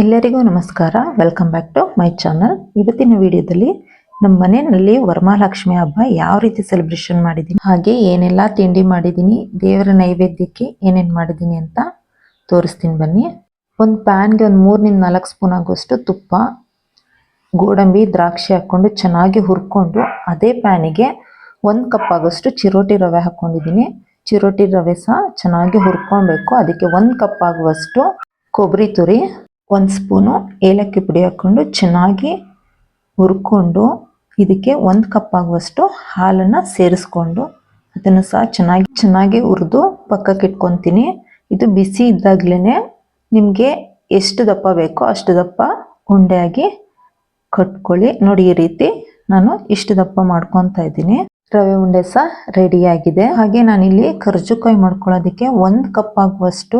ಎಲ್ಲರಿಗೂ ನಮಸ್ಕಾರ. Welcome back to my channel ಇವತ್ತಿನ ವಿಡಿಯೋದಲ್ಲಿ ನಮ್ಮ ಮನೆಯಲ್ಲಿ ವರಮಹಾಲಕ್ಷ್ಮಿ ಹಬ್ಬ ಯಾವ ರೀತಿ ಸೆಲೆಬ್ರೇಷನ್ ಮಾಡಿದ್ದೀನಿ ಹಾಗೆ ಏನೆಲ್ಲ ತಿಂಡಿ ಮಾಡಿದ್ದೀನಿ ದೇವರ ನೈವೇದ್ಯಕ್ಕೆ ಏನೇನು ಮಾಡಿದ್ದೀನಿ ಅಂತ ತೋರಿಸ್ತೀನಿ ಬನ್ನಿ. ಒಂದು ಪ್ಯಾನ್ಗೆ ಒಂದು ಮೂರರಿಂದ ನಾಲ್ಕು ಸ್ಪೂನ್ ಆಗುವಷ್ಟು ತುಪ್ಪ, ಗೋಡಂಬಿ, ದ್ರಾಕ್ಷಿ ಹಾಕ್ಕೊಂಡು ಚೆನ್ನಾಗಿ ಹುರ್ಕೊಂಡು ಅದೇ ಪ್ಯಾನಿಗೆ ಒಂದು ಕಪ್ ಆಗೋಷ್ಟು ಚಿರೋಟಿ ರವೆ ಹಾಕ್ಕೊಂಡಿದ್ದೀನಿ ಚಿರೋಟಿ ರವೆ ಸಹ ಚೆನ್ನಾಗಿ ಹುರ್ಕೊಬೇಕು. ಅದಕ್ಕೆ ಒಂದು ಕಪ್ ಆಗುವಷ್ಟು ಕೊಬ್ಬರಿ ತುರಿ ಒಂದು ಸ್ಪೂನು ಏಲಕ್ಕಿ ಪುಡಿ ಹಾಕ್ಕೊಂಡು ಚೆನ್ನಾಗಿ ಹುರ್ಕೊಂಡು ಇದಕ್ಕೆ ಒಂದು ಕಪ್ ಆಗುವಷ್ಟು ಹಾಲನ್ನು ಸೇರಿಸ್ಕೊಂಡು ಅದನ್ನು ಸಹ ಚೆನ್ನಾಗಿ ಚೆನ್ನಾಗಿ ಹುರಿದು ಪಕ್ಕಕ್ಕೆ ಇಟ್ಕೊತೀನಿ. ಇದು ಬಿಸಿ ಇದ್ದಾಗಲೇ ನಿಮಗೆ ಎಷ್ಟು ದಪ್ಪ ಬೇಕೋ ಅಷ್ಟು ದಪ್ಪ ಉಂಡೆಯಾಗಿ ಕಟ್ಕೊಳ್ಳಿ. ನೋಡಿ ಈ ರೀತಿ ನಾನು ಇಷ್ಟು ದಪ್ಪ ಮಾಡ್ಕೊತಾ ಇದ್ದೀನಿ. ರವೆ ಉಂಡೆ ಸಹ ರೆಡಿಯಾಗಿದೆ ಹಾಗೆ ನಾನಿಲ್ಲಿ ಕರ್ಜುಕಾಯಿ ಮಾಡ್ಕೊಳ್ಳೋದಕ್ಕೆ ಒಂದು ಕಪ್ ಆಗುವಷ್ಟು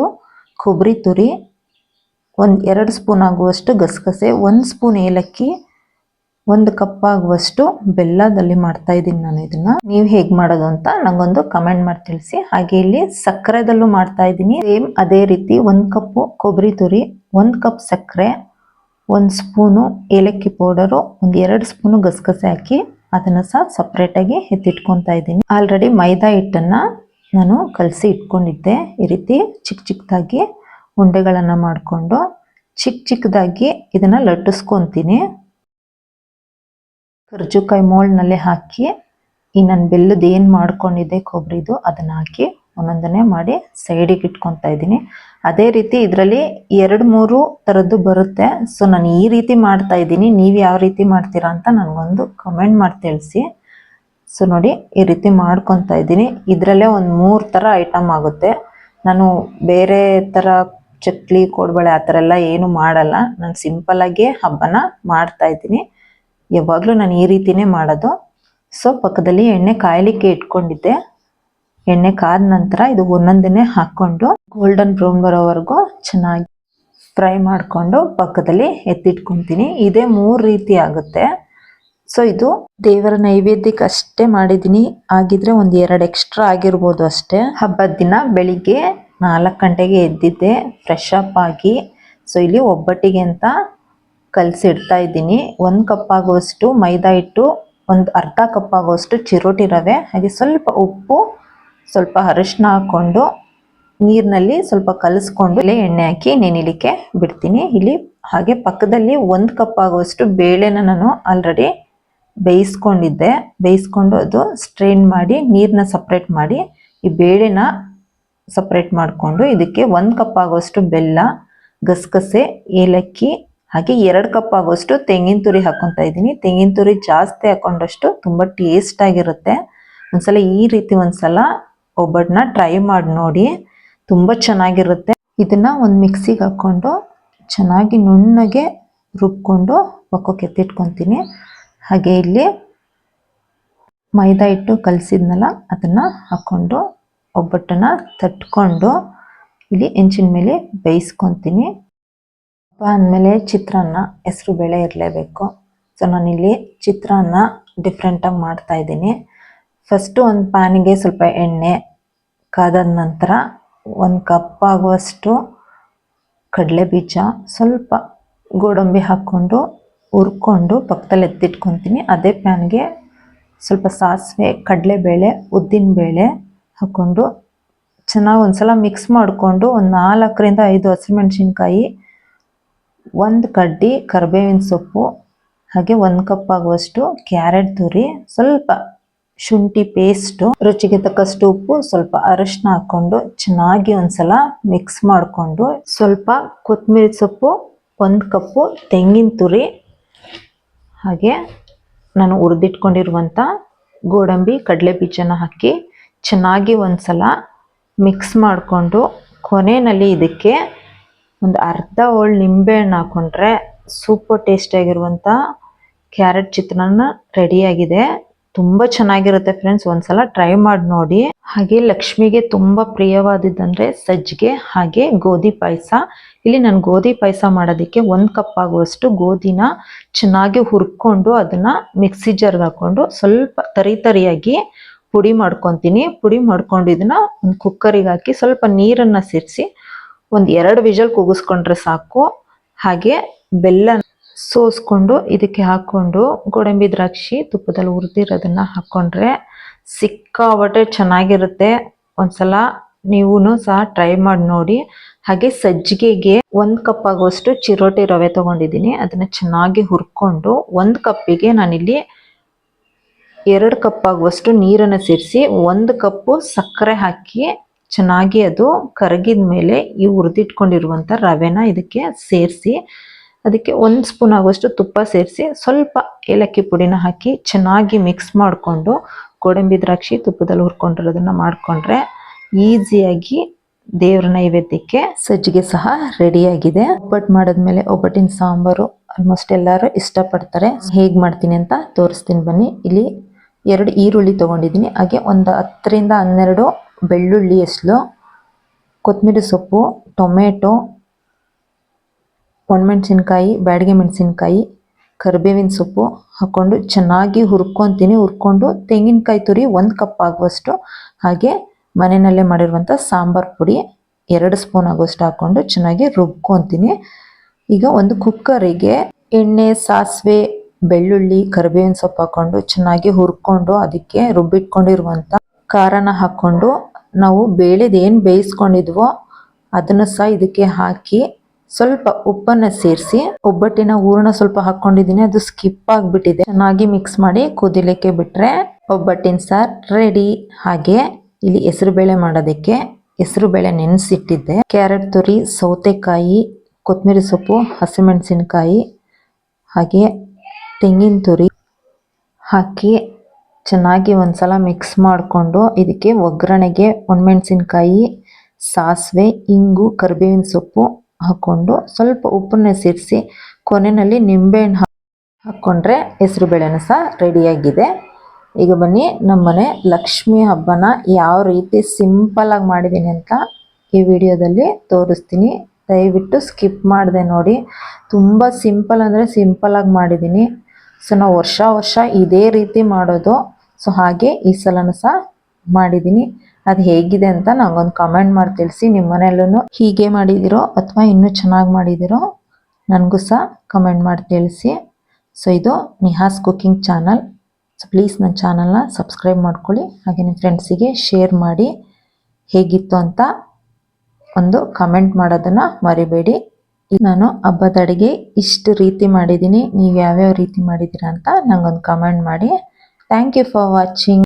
ಕೊಬ್ಬರಿ ತುರಿ ಒಂದು ಎರಡು ಸ್ಪೂನ್ ಆಗುವಷ್ಟು ಗಸಗಸೆ, ಒಂದು ಸ್ಪೂನ್ ಏಲಕ್ಕಿ, ಒಂದು ಕಪ್ ಆಗುವಷ್ಟು ಬೆಲ್ಲದಲ್ಲಿ ಮಾಡ್ತಾ ಇದ್ದೀನಿ ನಾನು ಇದನ್ನ. ನೀವು ಹೇಗೆ ಮಾಡೋದು ಅಂತ ನಂಗೊಂದು ಕಮೆಂಟ್ ಮಾಡಿ ತಿಳಿಸಿ. ಹಾಗೆ ಇಲ್ಲಿ ಸಕ್ಕರೆದಲ್ಲೂ ಮಾಡ್ತಾ ಇದ್ದೀನಿ. ಸೇಮ್ ಅದೇ ರೀತಿ ಒಂದು ಕಪ್ಪು ಕೊಬ್ಬರಿ ತುರಿ, ಒಂದು ಕಪ್ ಸಕ್ಕರೆ, ಒಂದು ಸ್ಪೂನು ಏಲಕ್ಕಿ ಪೌಡರು, ಒಂದು ಎರಡು ಸ್ಪೂನು ಗಸಗಸೆ ಹಾಕಿ ಅದನ್ನು ಸಹ ಸಪ್ರೇಟಾಗಿ ಎತ್ತಿಟ್ಕೊತಾ ಇದ್ದೀನಿ. ಆಲ್ರೆಡಿ ಮೈದಾ ಹಿಟ್ಟನ್ನು ನಾನು ಕಲಸಿ ಇಟ್ಕೊಂಡಿದ್ದೆ. ಈ ರೀತಿ ಚಿಕ್ಕ ಚಿಕ್ಕದಾಗಿ ಉಂಡೆಗಳನ್ನು ಮಾಡಿಕೊಂಡು ಚಿಕ್ಕ ಚಿಕ್ಕದಾಗಿ ಇದನ್ನು ಲಟ್ಟಿಸ್ಕೊತೀನಿ. ಕರ್ಜುಕಾಯಿ ಮೋಳ್ನಲ್ಲಿ ಹಾಕಿ ಈ ನನ್ನ ಬೆಲ್ಲದ ಏನು ಮಾಡ್ಕೊಂಡಿದ್ದೆ ಕೊಬ್ಬರಿದು ಅದನ್ನು ಹಾಕಿ ಒಂದೊಂದನೇ ಮಾಡಿ ಸೈಡಿಗೆ ಇಟ್ಕೊತಾ ಇದ್ದೀನಿ. ಅದೇ ರೀತಿ ಇದರಲ್ಲಿ ಎರಡು ಮೂರು ಥರದ್ದು ಬರುತ್ತೆ. ಸೊ ನಾನು ಈ ರೀತಿ ಮಾಡ್ತಾ ಇದ್ದೀನಿ. ನೀವು ಯಾವ ರೀತಿ ಮಾಡ್ತೀರಾ ಅಂತ ನನಗೊಂದು ಕಮೆಂಟ್ ಮಾಡಿ ತಿಳಿಸಿ. ಸೊ ನೋಡಿ ಈ ರೀತಿ ಮಾಡ್ಕೊತಾ ಇದ್ದೀನಿ. ಇದರಲ್ಲೇ ಒಂದು ಮೂರು ಥರ ಐಟಮ್ ಆಗುತ್ತೆ. ನಾನು ಬೇರೆ ಥರ ಚಕ್ಲಿ, ಕೋಡ್ಬಳೆ, ಆ ಥರ ಎಲ್ಲ ಏನು ಮಾಡಲ್ಲ. ನಾನು ಸಿಂಪಲ್ಲಾಗಿ ಹಬ್ಬನ ಮಾಡ್ತಾ ಇದ್ದೀನಿ. ಯಾವಾಗಲೂ ನಾನು ಈ ರೀತಿನೇ ಮಾಡೋದು. ಸೊ ಪಕ್ಕದಲ್ಲಿ ಎಣ್ಣೆ ಕಾಯಲಿಕ್ಕೆ ಇಟ್ಕೊಂಡಿದ್ದೆ. ಎಣ್ಣೆ ಕಾದ ನಂತರ ಇದು ಒಂದೊಂದನ್ನೇ ಹಾಕ್ಕೊಂಡು ಗೋಲ್ಡನ್ ಬ್ರೌನ್ ಬರೋವರೆಗೂ ಚೆನ್ನಾಗಿ ಫ್ರೈ ಮಾಡಿಕೊಂಡು ಪಕ್ಕದಲ್ಲಿ ಎತ್ತಿಟ್ಕೊತೀನಿ. ಇದೇ ಮೂರು ರೀತಿ ಆಗುತ್ತೆ. ಸೊ ಇದು ದೇವರ ನೈವೇದ್ಯಕ್ಕೆ ಅಷ್ಟೇ ಮಾಡಿದ್ದೀನಿ. ಆಗಿದ್ರೆ ಒಂದು ಎರಡು ಎಕ್ಸ್ಟ್ರಾ ಆಗಿರ್ಬೋದು ಅಷ್ಟೇ. ಹಬ್ಬದ ದಿನ ಬೆಳಿಗ್ಗೆ ನಾಲ್ಕು ಗಂಟೆಗೆ ಎದ್ದಿದ್ದೆ ಫ್ರೆಶ್ ಅಪ್ ಆಗಿ. ಸೊ ಇಲ್ಲಿ ಒಬ್ಬಟ್ಟಿಗೆ ಅಂತ ಕಲಸಿಡ್ತಾ ಇದ್ದೀನಿ. ಒಂದು ಕಪ್ ಆಗುವಷ್ಟು ಮೈದಾ ಹಿಟ್ಟು, ಒಂದು ಅರ್ಧ ಕಪ್ ಆಗುವಷ್ಟು ಚಿರೋಟಿ ರವೆ, ಹಾಗೆ ಸ್ವಲ್ಪ ಉಪ್ಪು, ಸ್ವಲ್ಪ ಅರಿಶಿನ ಹಾಕ್ಕೊಂಡು ನೀರಿನಲ್ಲಿ ಸ್ವಲ್ಪ ಕಲಸ್ಕೊಂಡು ಇಲ್ಲಿ ಎಣ್ಣೆ ಹಾಕಿ ನೆನಿಲಿಕ್ಕೆ ಬಿಡ್ತೀನಿ. ಇಲ್ಲಿ ಹಾಗೆ ಪಕ್ಕದಲ್ಲಿ ಒಂದು ಕಪ್ ಆಗುವಷ್ಟು ಬೇಳೆನ ನಾನು ಆಲ್ರೆಡಿ ಬೇಯಿಸ್ಕೊಂಡಿದ್ದೆ. ಬೇಯಿಸ್ಕೊಂಡು ಅದು ಸ್ಟ್ರೈನ್ ಮಾಡಿ ನೀರನ್ನ ಸಪ್ರೇಟ್ ಮಾಡಿ ಈ ಬೇಳೆನ ಸಪ್ರೇಟ್ ಮಾಡಿಕೊಂಡು ಇದಕ್ಕೆ ಒಂದು ಕಪ್ ಆಗುವಷ್ಟು ಬೆಲ್ಲ, ಗಸಗಸೆ, ಏಲಕ್ಕಿ, ಹಾಗೆ ಎರಡು ಕಪ್ ಆಗುವಷ್ಟು ತೆಂಗಿನ ತುರಿ ಹಾಕೊತಾ ಇದ್ದೀನಿ. ತೆಂಗಿನ ತುರಿ ಜಾಸ್ತಿ ಹಾಕೊಂಡಷ್ಟು ತುಂಬ ಟೇಸ್ಟ್ ಆಗಿರುತ್ತೆ. ಒಂದ್ಸಲ ಈ ರೀತಿ ಒಂದ್ಸಲ ಒಬ್ಬಟ್ಟನ್ನ ಟ್ರೈ ಮಾಡಿ ನೋಡಿ, ತುಂಬ ಚೆನ್ನಾಗಿರುತ್ತೆ. ಇದನ್ನ ಒಂದು ಮಿಕ್ಸಿಗೆ ಹಾಕ್ಕೊಂಡು ಚೆನ್ನಾಗಿ ನುಣ್ಣಗೆ ರುಬ್ಕೊಂಡು ಪಕ್ಕಕ್ಕೆ ಎತ್ತಿಟ್ಕೊತೀನಿ. ಹಾಗೆ ಇಲ್ಲಿ ಮೈದಾ ಹಿಟ್ಟು ಕಲಸಿದ್ನಲ್ಲ, ಅದನ್ನು ಹಾಕ್ಕೊಂಡು ಒಬ್ಬಟ್ಟನ್ನ ತಟ್ಕೊಂಡು ಇಲ್ಲಿ ಹೆಂಚಿನ ಮೇಲೆ ಬೇಯಿಸ್ಕೊತೀನಿ. ಅಂದಮೇಲೆ ಚಿತ್ರಾನ್ನ ಹೆಸರು ಬೇಳೆ ಇರಲೇಬೇಕು. ಸೊ ನಾನಿಲ್ಲಿ ಚಿತ್ರಾನ್ನ ಡಿಫ್ರೆಂಟಾಗಿ ಮಾಡ್ತಾ ಇದ್ದೀನಿ. ಫಸ್ಟು ಒಂದು ಪ್ಯಾನಿಗೆ ಸ್ವಲ್ಪ ಎಣ್ಣೆ ಕಾದಾದ ನಂತರ ಒಂದು ಕಪ್ ಆಗುವಷ್ಟು ಕಡಲೆ ಬೀಜ ಸ್ವಲ್ಪ ಗೋಡಂಬಿ ಹಾಕ್ಕೊಂಡು ಹುರ್ಕೊಂಡು ಪಕ್ಕದಲ್ಲಿ ಎತ್ತಿಟ್ಕೊತೀನಿ. ಅದೇ ಪ್ಯಾನ್ಗೆ ಸ್ವಲ್ಪ ಸಾಸಿವೆ, ಕಡಲೆಬೇಳೆ, ಉದ್ದಿನಬೇಳೆ ಹಾಕ್ಕೊಂಡು ಚೆನ್ನಾಗಿ ಒಂದ್ಸಲ ಮಿಕ್ಸ್ ಮಾಡಿಕೊಂಡು ಒಂದು ನಾಲ್ಕರಿಂದ ಐದು ಹಸಿಮೆಣಸಿನ್ಕಾಯಿ, ಒಂದು ಕಡ್ಡಿ ಕರಿಬೇವಿನ ಸೊಪ್ಪು, ಹಾಗೆ ಒಂದು ಕಪ್ ಆಗುವಷ್ಟು ಕ್ಯಾರೆಟ್ ತುರಿ, ಸ್ವಲ್ಪ ಶುಂಠಿ ಪೇಸ್ಟು ರುಚಿಗೆ ತಕ್ಕಷ್ಟು ಉಪ್ಪು, ಸ್ವಲ್ಪ ಅರಶಿನ ಹಾಕ್ಕೊಂಡು ಚೆನ್ನಾಗಿ ಒಂದ್ಸಲ ಮಿಕ್ಸ್ ಮಾಡಿಕೊಂಡು ಸ್ವಲ್ಪ ಕೊತ್ತಂಬರಿ ಸೊಪ್ಪು, ಒಂದು ಕಪ್ಪು ತೆಂಗಿನ ತುರಿ, ಹಾಗೆ ನಾನು ಹುರಿದಿಟ್ಕೊಂಡಿರುವಂಥ ಗೋಡಂಬಿ ಕಡಲೆ ಬೀಜನ ಹಾಕಿ ಚೆನ್ನಾಗಿ ಒಂದ್ಸಲ ಮಿಕ್ಸ್ ಮಾಡಿಕೊಂಡು ಕೊನೆಯಲ್ಲಿ ಇದಕ್ಕೆ ಒಂದು ಅರ್ಧ ಹೋಳು ನಿಂಬೆಹಣ್ಣು ಹಾಕ್ಕೊಂಡ್ರೆ ಸೂಪರ್ ಟೇಸ್ಟಿಯಾಗಿರುವಂಥ ಕ್ಯಾರೆಟ್ ಚಿತ್ರಾನ್ನ ರೆಡಿಯಾಗಿದೆ ತುಂಬ ಚೆನ್ನಾಗಿರುತ್ತೆ ಫ್ರೆಂಡ್ಸ್ ಒಂದ್ಸಲ ಟ್ರೈ ಮಾಡಿ ನೋಡಿ. ಹಾಗೆ ಲಕ್ಷ್ಮಿಗೆ ತುಂಬ ಪ್ರಿಯವಾದಿದ್ದಂದರೆ ಸಜ್ಜಿಗೆ ಹಾಗೆ ಗೋಧಿ ಪಾಯಸ. ಇಲ್ಲಿ ನಾನು ಗೋಧಿ ಪಾಯಸ ಮಾಡೋದಕ್ಕೆ ಒಂದು ಕಪ್ ಆಗುವಷ್ಟು ಗೋಧಿನ ಚೆನ್ನಾಗಿ ಹುರ್ಕೊಂಡು ಅದನ್ನು ಮಿಕ್ಸಿ ಜಾರ್ಗೆ ಹಾಕೊಂಡು ಸ್ವಲ್ಪ ತರಿ ತರಿಯಾಗಿ ಪುಡಿ ಮಾಡ್ಕೊತೀನಿ. ಪುಡಿ ಮಾಡ್ಕೊಂಡು ಇದನ್ನ ಒಂದು ಕುಕ್ಕರಿಗೆ ಹಾಕಿ ಸ್ವಲ್ಪ ನೀರನ್ನು ಸೇರಿಸಿ ಒಂದು ಎರಡು ವಿಜಲ್ ಕೂಗಿಸ್ಕೊಂಡ್ರೆ ಸಾಕು. ಹಾಗೆ ಬೆಲ್ಲ ಸೋಸ್ಕೊಂಡು ಇದಕ್ಕೆ ಹಾಕ್ಕೊಂಡು ಗೋಡಂಬಿ ದ್ರಾಕ್ಷಿ ತುಪ್ಪದಲ್ಲಿ ಹುರಿದಿರೋದನ್ನ ಹಾಕ್ಕೊಂಡ್ರೆ ಸಿಕ್ಕಾಪಟ್ಟೆ ಚೆನ್ನಾಗಿರುತ್ತೆ. ಒಂದ್ಸಲ ನೀವು ಸಹ ಟ್ರೈ ಮಾಡಿ ನೋಡಿ. ಹಾಗೆ ಸಜ್ಜಿಗೆಗೆ ಒಂದು ಕಪ್ ಆಗುವಷ್ಟು ಚಿರೋಟಿ ರವೆ ತಗೊಂಡಿದ್ದೀನಿ. ಅದನ್ನ ಚೆನ್ನಾಗಿ ಹುರ್ಕೊಂಡು ಒಂದು ಕಪ್ಪಿಗೆ ನಾನಿಲ್ಲಿ ಎರಡು ಕಪ್ ಆಗುವಷ್ಟು ನೀರನ್ನು ಸೇರಿಸಿ ಒಂದು ಕಪ್ಪು ಸಕ್ಕರೆ ಹಾಕಿ ಚೆನ್ನಾಗಿ ಅದು ಕರಗಿದ ಮೇಲೆ ಈ ಹುರಿದಿಟ್ಕೊಂಡಿರುವಂಥ ರವೆನ ಇದಕ್ಕೆ ಸೇರಿಸಿ, ಅದಕ್ಕೆ ಒಂದು ಸ್ಪೂನ್ ಆಗುವಷ್ಟು ತುಪ್ಪ ಸೇರಿಸಿ ಸ್ವಲ್ಪ ಏಲಕ್ಕಿ ಪುಡಿನ ಹಾಕಿ ಚೆನ್ನಾಗಿ ಮಿಕ್ಸ್ ಮಾಡಿಕೊಂಡು ಗೋಡಂಬಿ ದ್ರಾಕ್ಷಿ ತುಪ್ಪದಲ್ಲಿ ಹುರ್ಕೊಂಡಿರೋದನ್ನು ಮಾಡಿಕೊಂಡ್ರೆ ಈಸಿಯಾಗಿ ದೇವ್ರ ನೈವೇದ್ಯಕ್ಕೆ ಸಜ್ಜಿಗೆ ಸಹ ರೆಡಿಯಾಗಿದೆ. ಒಬ್ಬಟ್ಟು ಮಾಡಿದ್ಮೇಲೆ ಒಬ್ಬಟ್ಟಿನ ಸಾಂಬಾರು ಆಲ್ಮೋಸ್ಟ್ ಎಲ್ಲರೂ ಇಷ್ಟಪಡ್ತಾರೆ. ಹೇಗೆ ಮಾಡ್ತೀನಿ ಅಂತ ತೋರಿಸ್ತೀನಿ ಬನ್ನಿ. ಇಲ್ಲಿ ಎರಡು ಈರುಳ್ಳಿ ತೊಗೊಂಡಿದ್ದೀನಿ. ಹಾಗೆ ಒಂದು ಹತ್ತರಿಂದ ಹನ್ನೆರಡು ಬೆಳ್ಳುಳ್ಳಿ ಎಸ್ಲು ಕೊತ್ತಂಬರಿ ಸೊಪ್ಪು, ಟೊಮೆಟೊ, ಒಣಮೆಣ್ಸಿನ್ಕಾಯಿ, ಬ್ಯಾಡಿಗೆ ಮೆಣಸಿನ್ಕಾಯಿ, ಕರಿಬೇವಿನ ಸೊಪ್ಪು ಹಾಕ್ಕೊಂಡು ಚೆನ್ನಾಗಿ ಹುರ್ಕೊತೀನಿ. ಹುರ್ಕೊಂಡು ತೆಂಗಿನಕಾಯಿ ತುರಿ ಒಂದು ಕಪ್ ಆಗುವಷ್ಟು ಹಾಗೆ ಮನೆಯಲ್ಲೇ ಮಾಡಿರುವಂಥ ಸಾಂಬಾರು ಪುಡಿ ಎರಡು ಸ್ಪೂನ್ ಆಗುವಷ್ಟು ಹಾಕ್ಕೊಂಡು ಚೆನ್ನಾಗಿ ರುಬ್ಕೊತೀನಿ. ಈಗ ಒಂದು ಕುಕ್ಕರಿಗೆ ಎಣ್ಣೆ, ಸಾಸಿವೆ ಬೆಳ್ಳುಳ್ಳಿ, ಕರಿಬೇವಿನ ಸೊಪ್ಪು ಹಾಕೊಂಡು ಚೆನ್ನಾಗಿ ಹುರ್ಕೊಂಡು ಅದಕ್ಕೆ ರುಬ್ಬಿಟ್ಕೊಂಡಿರುವಂಥ ಖಾರನ ಹಾಕ್ಕೊಂಡು ನಾವು ಬೇಳೆದು ಏನು ಬೇಯಿಸ್ಕೊಂಡಿದ್ವೋ ಅದನ್ನು ಸಹ ಇದಕ್ಕೆ ಹಾಕಿ ಸ್ವಲ್ಪ ಉಪ್ಪನ್ನು ಸೇರಿಸಿ ಒಬ್ಬಟ್ಟಿನ ಹೂರಣ ಸ್ವಲ್ಪ ಹಾಕ್ಕೊಂಡಿದ್ದೀನಿ. ಅದು ಸ್ಕಿಪ್ ಆಗಿಬಿಟ್ಟಿದೆ. ಚೆನ್ನಾಗಿ ಮಿಕ್ಸ್ ಮಾಡಿ ಕುದಿಲಿಕ್ಕೆ ಬಿಟ್ಟರೆ ಒಬ್ಬಟ್ಟಿನ ಸಾರ್ ರೆಡಿ. ಹಾಗೆ ಇಲ್ಲಿ ಹೆಸರುಬೇಳೆ ಮಾಡೋದಕ್ಕೆ ಹೆಸರುಬೇಳೆ ನೆನೆಸಿಟ್ಟಿದ್ದೆ. ಕ್ಯಾರೆಟ್ ತುರಿ, ಸೌತೆಕಾಯಿ ಕೊತ್ತಂಬರಿ ಸೊಪ್ಪು, ಹಸಿಮೆಣಸಿನಕಾಯಿ, ಹಾಗೆ ತೆಂಗಿನ ತುರಿ ಹಾಕಿ ಚೆನ್ನಾಗಿ ಒಂದ್ಸಲ ಮಿಕ್ಸ್ ಮಾಡಿಕೊಂಡು ಇದಕ್ಕೆ ಒಗ್ಗರಣೆಗೆ ಒಣಮೆಣಸಿನ್ಕಾಯಿ, ಸಾಸಿವೆ, ಇಂಗು, ಕರಿಬೇವಿನ ಸೊಪ್ಪು ಹಾಕ್ಕೊಂಡು ಸ್ವಲ್ಪ ಉಪ್ಪನ್ನ ಸೇರಿಸಿ ಕೊನೆಯಲ್ಲಿ ನಿಂಬೆಹಣ್ಣು ಹಾಕ್ಕೊಂಡ್ರೆ ಹೆಸರು ಬೇಳೆನ ಸಹ ರೆಡಿಯಾಗಿದೆ ಈಗ ಬನ್ನಿ ನಮ್ಮನೆ ಲಕ್ಷ್ಮಿ ಹಬ್ಬನ ಯಾವ ರೀತಿ ಸಿಂಪಲಾಗಿ ಮಾಡಿದ್ದೀನಿ ಅಂತ ಈ ವಿಡಿಯೋದಲ್ಲಿ ತೋರಿಸ್ತೀನಿ. ದಯವಿಟ್ಟು ಸ್ಕಿಪ್ ಮಾಡಿದೆ ನೋಡಿ. ತುಂಬ ಸಿಂಪಲ್ ಅಂದರೆ ಸಿಂಪಲಾಗಿ ಮಾಡಿದ್ದೀನಿ. ಸೊ ನಾವು ವರ್ಷ ವರ್ಷ ಇದೇ ರೀತಿ ಮಾಡೋದು. ಸೊ ಹಾಗೆ ಈ ಸಲನೂ ಸಹ ಮಾಡಿದ್ದೀನಿ ಅದು ಹೇಗಿದೆ ಅಂತ ನಂಗೊಂದು ಕಮೆಂಟ್ ಮಾಡಿ ತಿಳಿಸಿ ನಿಮ್ಮ ಮನೆಯಲ್ಲೂ. ಹೀಗೆ ಮಾಡಿದಿರೋ ಅಥವಾ ಇನ್ನೂ ಚೆನ್ನಾಗಿ ಮಾಡಿದಿರೋ ನನಗೂ ಸಹ ಕಮೆಂಟ್ ಮಾಡಿ ತಿಳಿಸಿ. ಸೊ ಇದು Nihas cooking channel. So please ನನ್ನ ಚಾನಲ್ನ ಸಬ್ಸ್ಕ್ರೈಬ್ ಮಾಡ್ಕೊಳ್ಳಿ. ಹಾಗೆ ನಿಮ್ಮ ಫ್ರೆಂಡ್ಸಿಗೆ ಶೇರ್ ಮಾಡಿ. ಹೇಗಿತ್ತು ಅಂತ ಒಂದು ಕಮೆಂಟ್ ಮಾಡೋದನ್ನು ಮರಿಬೇಡಿ. ನಾನು ಹಬ್ಬದ ಅಡುಗೆ ಇಷ್ಟು ರೀತಿ ಮಾಡಿದ್ದೀನಿ. ನೀವು ಯಾವ್ಯಾವ ರೀತಿ ಮಾಡಿದ್ದೀರಾ ಅಂತ ನಂಗೊಂದು ಕಮೆಂಟ್ ಮಾಡಿ. Thank you for watching